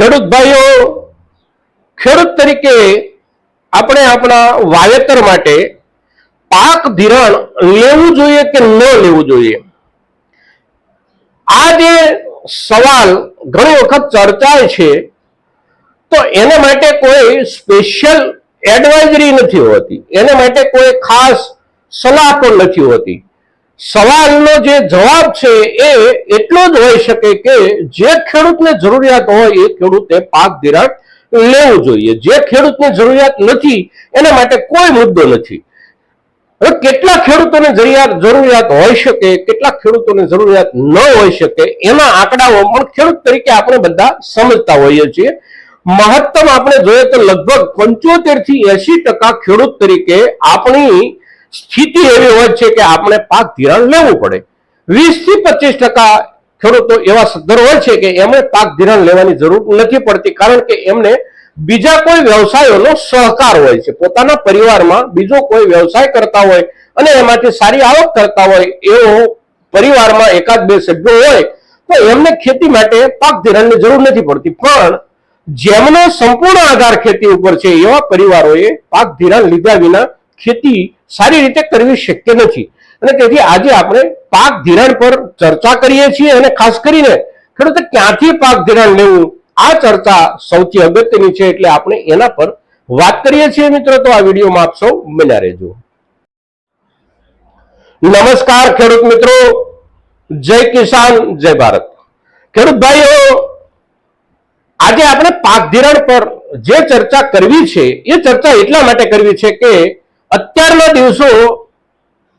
ખેડૂત ભાઈઓ, ખેડૂત તરીકે આપણે આપણા વાવેતર માટે પાક ધિરાણ લેવું જોઈએ કે ન લેવું જોઈએ? આ જે સવાલ ઘણી વખત ચર્ચાય છે, તો એને માટે કોઈ સ્પેશિયલ એડવાઇઝરી નથી હોતી. એને માટે કોઈ ખાસ સલાહ પણ નથી હોતી. સવાલનો જે જવાબ છે એ એટલો જ હોઈ શકે કે જે ખેડૂતને જરૂરિયાત હોય એ ખેડૂતે પાક ધિરાણ લેવું જોઈએ. જે ખેડૂતને જરૂરિયાત નથી, એના માટે કોઈ મુદ્દો નથી. હવે કેટલા ખેડૂતોને જરૂરિયાત જરૂરિયાત હોઈ શકે, કેટલા ખેડૂતોને જરૂરિયાત ન હોઈ શકે, એના આંકડાઓ પણ ખેડૂત તરીકે આપણે બધા સમજતા હોઈએ છીએ. મહત્તમ આપણે જોઈએ તો લગભગ પંચોતેરથી એસી ટકા ખેડૂત તરીકે આપણી સ્થિતિ એવી હોય છે કે આપણે પાક ધિરાણ લેવું પડે. વીસથી પચીસ ટકા ખેડૂતો એવા સદ્ધર હોય છે કે એમણે પાક ધિરાણ લેવાની જરૂર નથી પડતી, કારણ કે એમને બીજા કોઈ વ્યવસાયોનો સહકાર હોય છે. પોતાના પરિવારમાં બીજો કોઈ વ્યવસાય કરતા હોય અને એમાંથી સારી આવક કરતા હોય એવો પરિવારમાં એકાદ બે સભ્યો હોય, તો એમને ખેતી માટે પાક ધિરાણની જરૂર નથી પડતી. પણ જેમનો સંપૂર્ણ આધાર ખેતી ઉપર છે એવા પરિવારોએ પાક ધિરાણ લીધા વિના ખેતી સારી રીતે કરવી શક્ય નથી. અને તેથી આજે આપણે પાક ધિરાણ પર ચર્ચા કરીએ છીએ અને ખાસ કરીને ખેડૂતે ક્યાંથી પાક ધિરાણ લેવું? આ ચર્ચા સૌથી અગત્યની છે એટલે આપણે એના પર વાત કરીએ છીએ મિત્રો. તો આ વિડીયોમાં આપ સૌ બન્યા રહેજો. નમસ્કાર ખેડૂત મિત્રો. જય કિસાન, જય ભારત. ખેડૂત ભાઈઓ, આજે આપણે પાક ધિરાણ પર જે ચર્ચા કરવી છે, એ ચર્ચા એટલા માટે કરવી છે કે અત્યારના દિવસો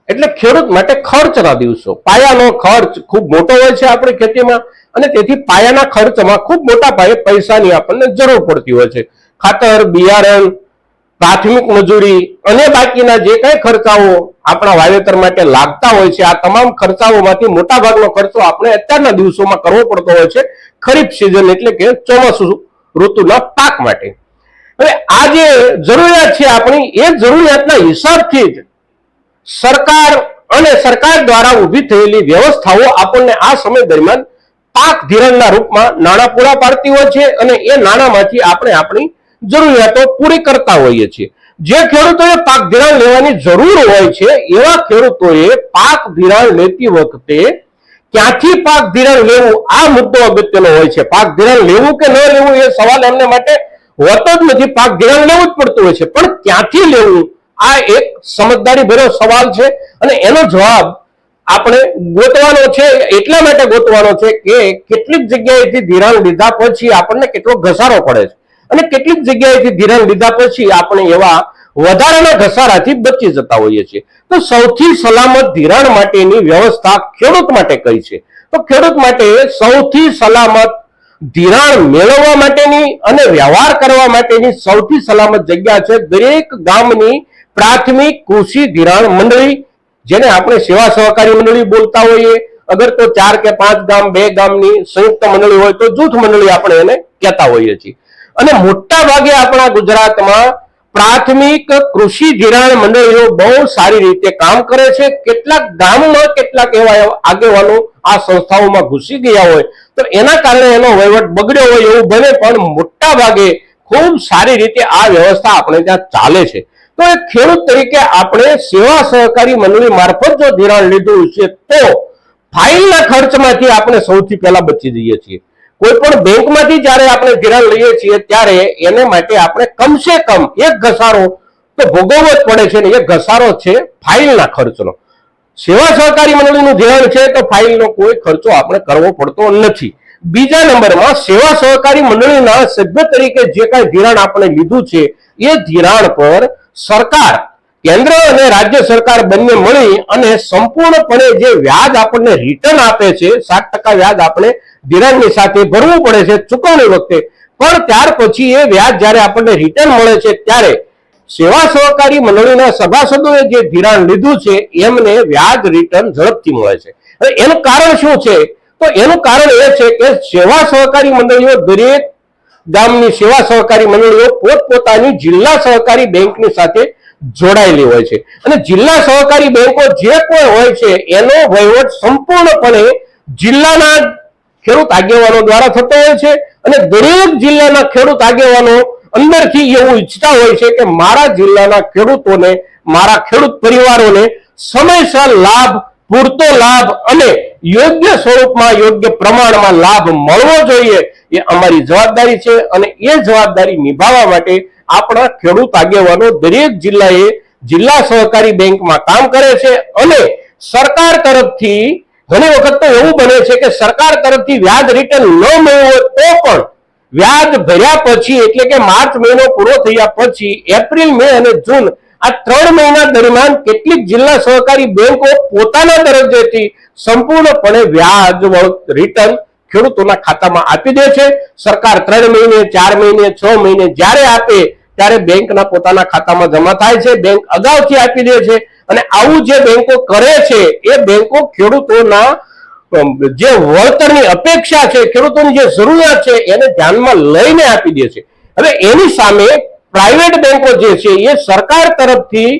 એટલે ખેડૂત માટે ખર્ચના દિવસો. પાયાનો ખર્ચ ખૂબ મોટો હોય છે આપણી ખેતીમાં અને તેથી પાયાના ખર્ચમાં ખૂબ મોટા પાયે પૈસાની આપણને જરૂર પડતી હોય છે. ખાતર, બિયારણ, પ્રાથમિક મજૂરી અને બાકીના જે કઈ ખર્ચાઓ આપણા વાવેતર માટે લાગતા હોય છે, આ તમામ ખર્ચાઓમાંથી મોટાભાગનો ખર્ચો આપણે અત્યારના દિવસોમાં કરવો પડતો હોય છે. ખરીફ સિઝન એટલે કે ચોમાસુ ઋતુના પાક માટે. હવે આ જે જરૂરિયાત છે આપણી, એ જરૂરિયાતના હિસાબથી જ સરકાર અને સરકાર દ્વારા ઊભી થયેલી વ્યવસ્થાઓ આપણને આ સમય દરમિયાન પાક ધિરણના રૂપમાં નાણાં પૂરા પાડતી હોય છે અને એ નાણાંમાંથી આપણે આપણી જરૂરિયાતો પૂરી કરતા હોઈએ છીએ. જે ખેડૂતોએ પાક ધિરાણ લેવાની જરૂર હોય છે, એવા ખેડૂતોએ પાક ધિરાણ લેતી વખતે ક્યાંથી પાક ધિરાણ લેવું? આ મુદ્દો અગત્યનો હોય છે. પાક ધિરાણ લેવું કે ન લેવું એ સવાલ એમને માટે હોતો જ નથી, પાક ધિરાણ લેવું જ પડતું હોય છે. પણ ક્યાંથી લેવું, આ એક સમજદારી ભર્યો સવાલ છે અને એનો જવાબ આપણે ગોતવાનો છે, એટલા માટે ગોતવાનો છે કે કેટલીક જગ્યાએથી ધિરાણ લીધા પછી આપણને કેટલો ઘસારો પડે છે. અને કેટલીક જગ્યાએથી ધિરાણ લીધા પછી આપણે એવા વધારાના ઘસારાથી બચી જતા હોઈએ છીએ. તો સૌથી સલામત ધિરાણ માટેની વ્યવસ્થા ખેડૂત માટે કઈ છે? તો ખેડૂત માટે સૌથી સલામત ધિરાણ મેળવવા માટેની અને વ્યવહાર કરવા માટેની સૌથી સલામત જગ્યા છે દરેક ગામની પ્રાથમિક કૃષિ ધિરાણ મંડળી, જેને આપણે સેવા સહકારી મંડળી બોલતા હોઈએ. અગર તો ચાર કે પાંચ ગામ, બે ગામની સંયુક્ત મંડળી હોય તો જૂથ મંડળી આપણે એને કહેતા હોઈએ છીએ. અને મોટા ભાગે આપણા ગુજરાતમાં પ્રાથમિક કૃષિ ધિરાણ મંડળીઓ બહુ સારી રીતે કામ કરે છે. કેટલાક ગામમાં કેટલાક એવા આગેવાનો આ સંસ્થાઓમાં ઘૂસી ગયા હોય. તો એના કારણે એનો વહીવટ બગડ્યો હોય એવું બને, પણ મોટા ભાગે ખૂબ સારી રીતે આ વ્યવસ્થા આપણે ત્યાં ચાલે છે. તો એક ખેડૂત તરીકે આપણે સેવા સહકારી મંડળી મારફત જો ધિરાણ લીધું છે, તો ફાઇલના ખર્ચમાંથી આપણે સૌથી પહેલા બચી જઈએ છીએ. કોઈ પણ બેંકમાંથી જ્યારે આપણે ધિરાણ લઈએ છીએ, ત્યારે એને માટે આપણે કમસે કમ એક ઘસારો તો ભોગવવો જ પડે છે ને એ ઘસારો છે ફાઇલના ખર્ચનો. સેવા સહકારી મંડળીનું ધિરાણ છે તો ફાઇલનો કોઈ ખર્ચો આપણે કરવો પડતો નથી. બીજા નંબરમાં સેવા સહકારી મંડળીના સભ્ય તરીકે જે કાંઈ ધિરાણ આપણે લીધું છે, એ ધિરાણ પર સરકાર, કેન્દ્ર અને રાજ્ય સરકાર બંને મળી અને સંપૂર્ણપણે જે વ્યાજ આપણને રિટર્ન આપે છે, સાત ટકા વ્યાજ આપણે ધિરાણની સાથે ભરવું પડે છે ચૂકવણી વખતે પણ ત્યાર પછી એ વ્યાજ જ્યારે આપણને રિટર્ન મળે છે ત્યારે સેવા સહકારી મંડળીના સભાસદોએ જે ધિરાણ લીધું છે, એમને વ્યાજ રિટર્ન ઝડપથી મળે છે. એનું કારણ શું છે? તો એનું કારણ એ છે કે સેવા સહકારી મંડળીઓ દરેક ગામની સેવા સહકારી મંડળીઓ પોતપોતાની જિલ્લા સહકારી બેંકની સાથે જોડાયેલી હોય છે. અને જિલ્લા સહકારી બેંકો જે કોઈ હોય છે, એનો વહીવટ સંપૂર્ણપણે જિલ્લાના ખેડૂત આગેવાનો દ્વારા થતો હોય છે. અને દરેક જિલ્લાના ખેડૂત આગેવાનો અંદરથી એવું ઈચ્છતા હોય છે કે મારા જિલ્લાના ખેડૂતોને, મારા ખેડૂત પરિવારોને સમયસર લાભ, પૂરતો લાભ અને યોગ્ય સ્વરૂપમાં, યોગ્ય પ્રમાણમાં લાભ મળવો જોઈએ એ અમારી જવાબદારી છે અને એ જવાબદારી નિભાવવા માટે આપણા ખેડૂત આગેવાનો દરેક જિલ્લાએ જિલ્લા સહકારી બેંકમાં કામ કરે છે અને સરકાર તરફથી ઘણી વખત તો એવું બને છે કે સરકાર તરફથી વ્યાજ રિટર્ન ન મળ્યું હોય તો પણ વ્યાજ ભર્યા પછી, એટલે કે માર્ચ મહિનો પૂરો થયા પછી, એપ્રિલ, મે અને જૂન આ ત્રણ મહિના દરમિયાન કેટલીક જિલ્લા સહકારી બેંકો પોતાના દરજ્જેથી સંપૂર્ણપણે વ્યાજ રિટર્ન ખેડૂતોના ખાતામાં આપી દે છે. સરકાર ત્રણ મહિને, ચાર મહિને, છ મહિને જ્યારે આપે, ત્યારે બેંકના પોતાના ખાતામાં જમા થાય છે. બેંક અગાઉથી આપી દે છે. અને આવું જે બેંકો કરે છે, એ બેંકો ખેડૂતોના જે વળતરની અપેક્ષા છે, ખેડૂતોની જે જરૂરિયાત છે, એને ધ્યાનમાં લઈને આપી દે છે. હવે એની સામે પ્રાઇવેટ બેંકો જે છે, એ સરકાર તરફથી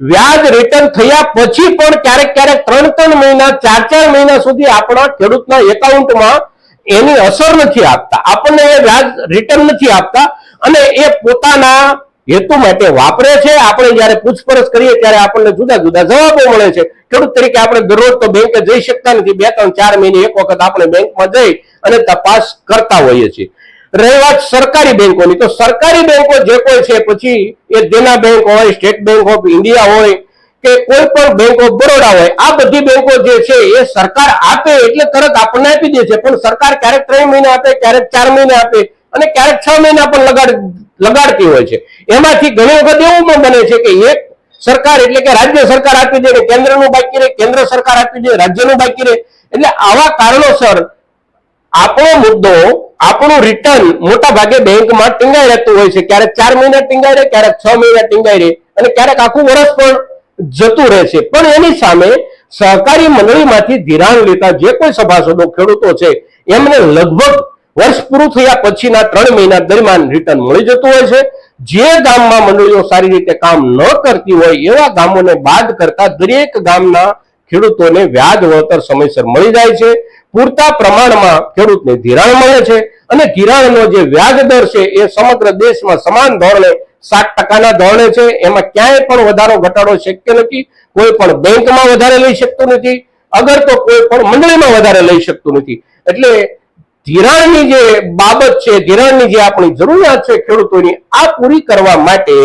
વ્યાજ રિટર્ન થયા પછી પણ ક્યારેક ક્યારેક ત્રણ ત્રણ મહિના, ચાર ચાર મહિના સુધી આપણા ખેડૂતના એકાઉન્ટમાં એની અસર નથી આપતા. આપણને એ વ્યાજ રિટર્ન નથી આપતા અને એ પોતાના હેતુ માટે વાપરે છે, આપણે જ્યારે પૂછપરછ કરીએ ત્યારે આપણને જુદા જુદા જવાબો મળે છે. ખેડૂત તરીકે આપણે દરરોજ તો બેંકે જઈ શકતા નથી. બે, ત્રણ, ચાર મહિને એક વખત આપણે બેંકમાં જઈ અને તપાસ કરતા હોઈએ છીએ. રહી વાત સરકારી બેંકોની. તો સરકારી બેંકો જે કોઈ છે, પછી એ દેના બેંક હોય, સ્ટેટ બેંક ઓફ ઇન્ડિયા હોય, કે કોઈ પણ બેંક ઓફ બરોડા હોય, આ બધી બેંકો જે છે, એ સરકાર આપે એટલે તરત આપણને આપી દે છે. પણ સરકાર ક્યારેક ત્રણ મહિના આપે, ક્યારેક ચાર મહિના આપે. અને ક્યારેક છ મહિના પણ લગાડ લગાડતી હોય છે. એમાંથી ઘણી વખત એવું પણ બને છે કે એક સરકાર એટલે કે રાજ્ય સરકાર આપી દે કેન્દ્રનું બાકી રહે, કેન્દ્ર સરકાર આપી દે, રાજ્યનું બાકી રહે. એટલે આવા કારણોસર આપણો મુદ્દો, આપણું રિટર્ન મોટા ભાગે બેંકમાં ટીંગાઈ રહેતું હોય છે. ક્યારેક ચાર મહિના ટીંગાઈ રહે, ક્યારેક છ મહિના ટીંગાઈ રહે અને ક્યારેક આખું વર્ષ પણ જતું રહે છે. પણ એની સામે સહકારી મંડળીમાંથી ધિરાણ લેતા જે કોઈ સભાસદો, ખેડૂતો છે, એમને લગભગ વર્ષ પૂરું થયા પછીના ત્રણ મહિના દરમિયાન રિટર્ન મળી જતું હોય છે. જે ગામમાં મંડળીઓ સારી રીતે કામ ન કરતી હોય એવા ગામોને બાદ કરતા દરેક ગામના ખેડૂતોને વ્યાજ વળતર સમયસર મળી જાય છે. પૂરતા પ્રમાણમાં ખેડૂતને ધિરાણ મળે છે અને ધિરાણનો જે વ્યાજ દર છે એ સમગ્ર દેશમાં સમાન ધોરણે સાત ટકાના ધોરણે છે. એમાં ક્યાંય પણ વધારો ઘટાડો શક્ય નથી. કોઈ પણ બેંકમાં વધારે લઈ શકતું નથી. અગર તો કોઈ પણ મંડળીમાં વધારે લઈ શકતું નથી. એટલે ધિરાણની જે બાબત છે, ધિરાણની જે આપણી જરૂરિયાત છે ખેડૂતોની, આ પૂરી કરવા માટે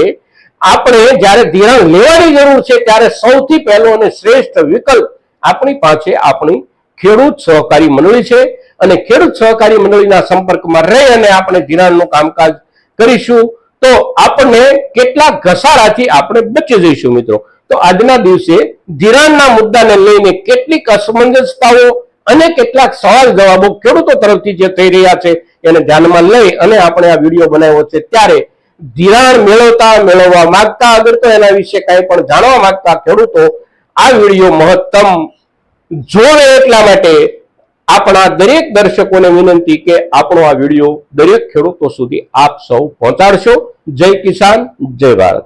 આપણે જ્યારે ધિરાણ લેવાની જરૂર છે, ત્યારે સૌથી પહેલો અને શ્રેષ્ઠ વિકલ્પ આપણી પાસે આપણી ખેડૂત સહકારી મંડળી છે. અને ખેડૂત સહકારી મંડળીના સંપર્કમાં રહી અને આપણે ધિરાણનું કામકાજ કરીશું, તો આપણને કેટલાક ઘસારાથી આપણે બચી જઈશું મિત્રો. તો આજના દિવસે ધિરાણના મુદ્દાને લઈને કેટલીક અસમંજસતાઓ અને કેટલાક સવાલ જવાબો ખેડૂતો તરફથી જે થઈ રહ્યા છે, એને ધ્યાનમાં લઈ અને આપણે આ વીડિયો બનાવ્યો છે ત્યારે ધિરાણ મેળવતા મેળવવા માંગતા, અગર તો એના વિશે કાંઈ પણ જાણવા માંગતા ખેડૂતો, આ વીડિયો મહત્તમ જોવે એટલા માટે આપણા દરેક દર્શકોને વિનંતી કે આપણો આ વીડિયો દરેક ખેડૂતો સુધી આપ સૌ પહોંચાડશો. જય કિસાન, જય ભારત.